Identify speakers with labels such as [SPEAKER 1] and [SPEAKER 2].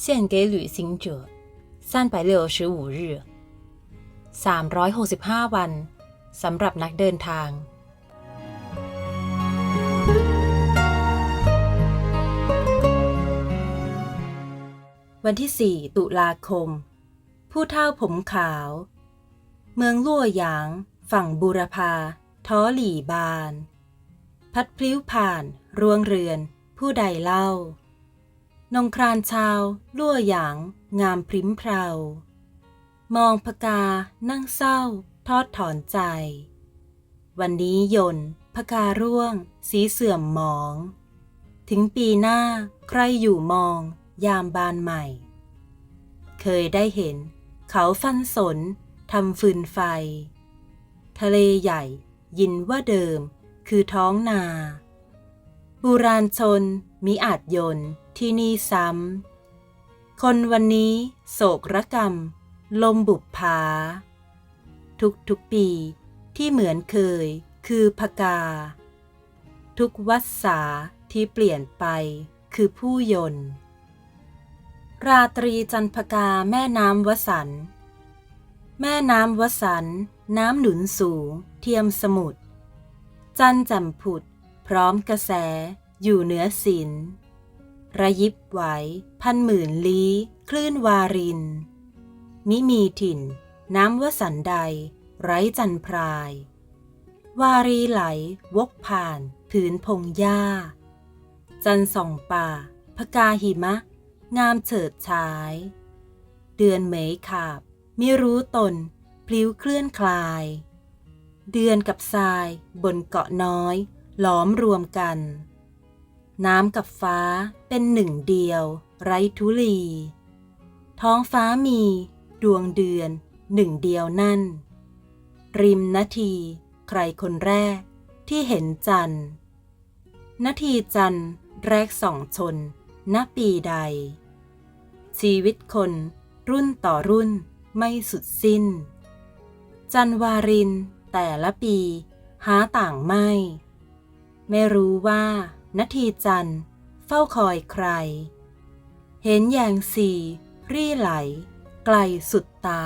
[SPEAKER 1] 献给旅行者三百六十五日365 วันสำหรับนักเดินทาง วันที่ 4 ตุลาคม ผู้เท่าผมขาว เมืองลั่วหยาง ฝั่งบูรพา ท้อหลี่บาน พัดพลิ้วผ่าน รวงเรือน ผู้ใดเล่า นงครานชาวลั่วหยาง งามพริ้มเพรามองพกา นั่งเศร้า ทอดถอนใจ วันนี้ยนพการ่วง สีเสื่อมหมอง ถึงปีหน้าใครอยู่มอง ยามบานใหม่ เคยได้เห็น เขาฟันสนทำฟืนไฟ ทะเลใหญ่ยินว่าเดิมคือท้องนาบูราณชน มิอาจยนที่นี่ซ้ำ คนวันนี้โศกรกรรม ลมบุบผา ทุกทุกปีที่เหมือนเคยคือพกา ทุกวัดสาที่เปลี่ยนไปคือผู้ยน ราตรีจันพกาแม่น้ำวสัน แม่น้ำวสัน น้ำหนุนสูง เทียมสมุทรจันจำผุด พร้อมกระแส อยู่เหนือศิลระยิบไหว พันหมื่นลี้ คลื่นวาริน มิมีถิ่น น้ำวสันใด ไร้จันพราย วารีไหล วกผ่านผืนพงหญ้า จันส่องป่าพกาหิมะ งามเฉิดฉาย เดือนเหมยขาบมิรู้ตน พลิ้วเคลื่อนคลาย เดือนกับทรายบนเกาะน้อย หลอมรวมกัน น้ำกับฟ้าเป็นหนึ่งเดียว ไร้ทุลี ท้องฟ้ามีดวงเดือนหนึ่งเดียวนั่น ริมนาที ใครคนแรกที่เห็นจันทร์นาทีจันทร์แรกสองชนณปีใด ชีวิตคนรุ่นต่อรุ่นไม่สุดสิ้น จันวารินแต่ละปีหาต่างไม่ ไม่รู้ว่า นาทีจันทร์ เฝ้าคอยใคร เห็นอย่างสีรี่ไหล ไกลสุดตา